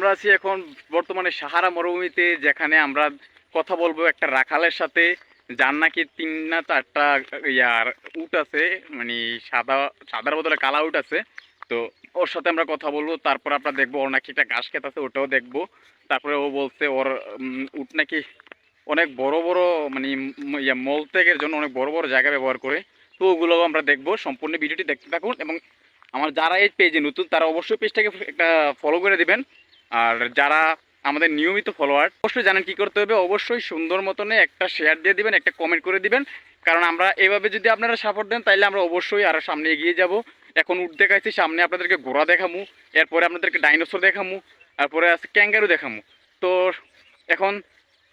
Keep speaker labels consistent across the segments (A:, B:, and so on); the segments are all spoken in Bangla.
A: আমরা আছি এখন বর্তমানে সাহারা মরুভূমিতে, যেখানে আমরা কথা বলব একটা রাখালের সাথে। যার নাকি তিন না চারটা ইয়ার উট আছে মানে সাদা, সাদার বদলে কালা উট আছে। তো ওর সাথে আমরা কথা বলব, তারপর আমরা দেখব ওর নাকি একটা ঘাস খেত আছে, ওটাও দেখব। তারপরে ও বলছে ওর উট নাকি অনেক বড় বড় মানে ইয়া মল ত্যাগের জন্য অনেক বড় বড় জায়গা ব্যবহার করে। তো ওগুলোও আমরা দেখব, সম্পূর্ণ ভিডিওটি দেখতে থাকুন। এবং আমার যারা এই পেজে নতুন, তারা অবশ্যই পেজটাকে একটা ফলো করে দিবেন। আর যারা আমাদের নিয়মিত ফলোয়ার অবশ্যই জানেন কি করতে হবে অবশ্যই সুন্দর মতনে একটা শেয়ার দিয়ে দিবেন একটা কমেন্ট করে দিবেন। কারণ আমরা এভাবে যদি আপনারা সাপোর্ট দেন তাহলে আমরা অবশ্যই আরও সামনে এগিয়ে যাব। এখন উঠ দেখাইছি সামনে আপনাদেরকে ঘোড়া দেখামু এরপরে আপনাদেরকে ডাইনোসর দেখামু তারপরে আছে ক্যাঙ্গারু দেখামু। তো এখন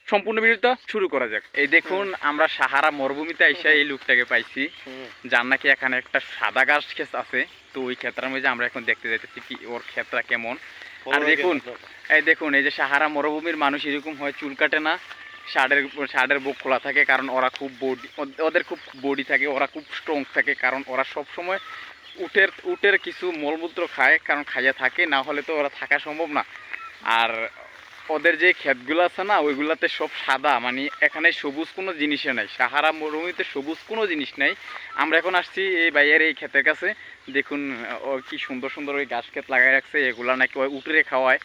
A: সম্পূর্ণ ভিডিওটা শুরু করা যাক। এই দেখুন আমরা সাহারা মরুভূমিতে আইসা এই লুকটাকে পাইছি। যার নাকি এখানে একটা সাদা গাছ ক্ষেত আছে। তো ওই ক্ষেত্রের মধ্যে আমরা এখন দেখতে যাইতেছি কি ওর ক্ষেতটা কেমন। আর দেখুন এই দেখুন এই যে সাহারা মরুভূমির মানুষ এরকম হয় চুল কাটে না শার্টের শার্টের বুক খোলা থাকে কারণ ওরা খুব বডি ওদের খুব বডি থাকে ওরা খুব স্ট্রং থাকে কারণ ওরা সব সময় উটের উটের কিছু মলমূত্র খায় কারণ খাইয়া থাকে না হলে তো ওরা থাকা সম্ভব না। আর ওদের যে ক্ষেতগুলো আছে না ওইগুলাতে সব সাদা মানে এখানে সবুজ কোনো জিনিসে নাই। সাহারা মরুভূমিতে সবুজ কোনো জিনিস নাই। আমরা এখন আসছি এই বাইয়ের এই ক্ষেতের কাছে। দেখুন ও কি সুন্দর সুন্দর ওই গাছ ক্ষেত লাগাই রাখছে এগুলা নাকি ওই উটরে খাওয়ায়।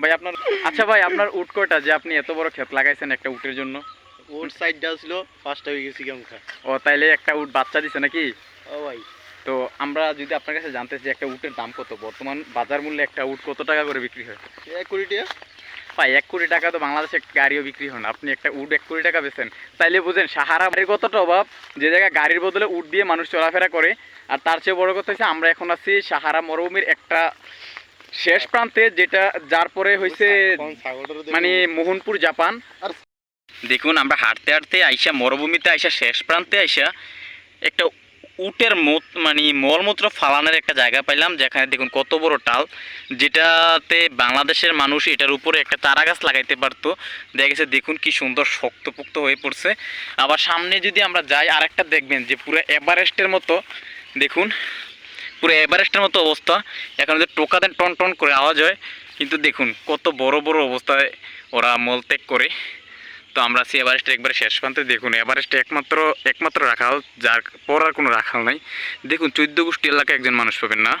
A: ভাই আপনার আচ্ছা ভাই আপনার উট কয়টা? যে আপনি এত বড় ক্ষেত লাগাইছেন একটা উটের জন্য।
B: ওর সাইডটা ছিল পাঁচটা হয়ে গেছি কেমন খা
A: ও তাইলে একটা উট বাচ্চা দিছে নাকি?
B: ও ভাই।
A: তো আমরা যদি আপনার কাছে জানতে চাই একটা উটের দাম কত বর্তমান বাজার মূল্যে একটা উট কত টাকা করে বিক্রি হয়?
B: এক কোটি টাকা
A: ভাই এক কোটি টাকা তো বাংলাদেশে গাড়িও বিক্রি হয় না। আপনি একটা উট এক কোটি টাকা বেছেন তাইলে বুঝেন, সাহারা বাড়ির কতটা অভাব, যে জায়গায় গাড়ির বদলে উট দিয়ে মানুষ চলাফেরা করে। আর তার চেয়ে বড় কথা হচ্ছে, আমরা এখন আছি সাহারা মরুভূমির একটা শেষ প্রান্তে, যেটা যার পরে হয়েছে। মানে মোহনপুর, জাপান। দেখুন, আমরা হাঁটতে হাঁটতে আইসা, মরুভূমিতে আইসা, শেষ প্রান্তে আইসা, একটা উটের মত মানে মলমূত্র ফালানের একটা জায়গা পাইলাম, যেখানে দেখুন কত বড় টাল। যেটাতে বাংলাদেশের মানুষ এটার উপরে একটা চারা গাছ লাগাইতে পারতো। দেখা গেছে দেখুন কি সুন্দর শক্তপোক্ত হয়ে পড়ছে। আবার সামনে যদি আমরা যাই, আরেকটা দেখবেন যে পুরো এভারেস্টের মতো, দেখুন, পুরো এভারেস্টের মতো অবস্থা। এখন যে টোকা দেন টন টন করে আওয়াজ হয়, কিন্তু দেখুন কত বড় বড় অবস্থায় ওরা মলত্যাগ করে। তো আমরা আছি এভারেস্ট একবারে শেষ প্রান্তে দেখুন এভারেস্টে একমাত্র একমাত্র রাখাল, যার পর আর কোনো রাখাল নাই। দেখুন, চোদ্দ গোষ্ঠী এলাকায় একজন মানুষ পাবেন না।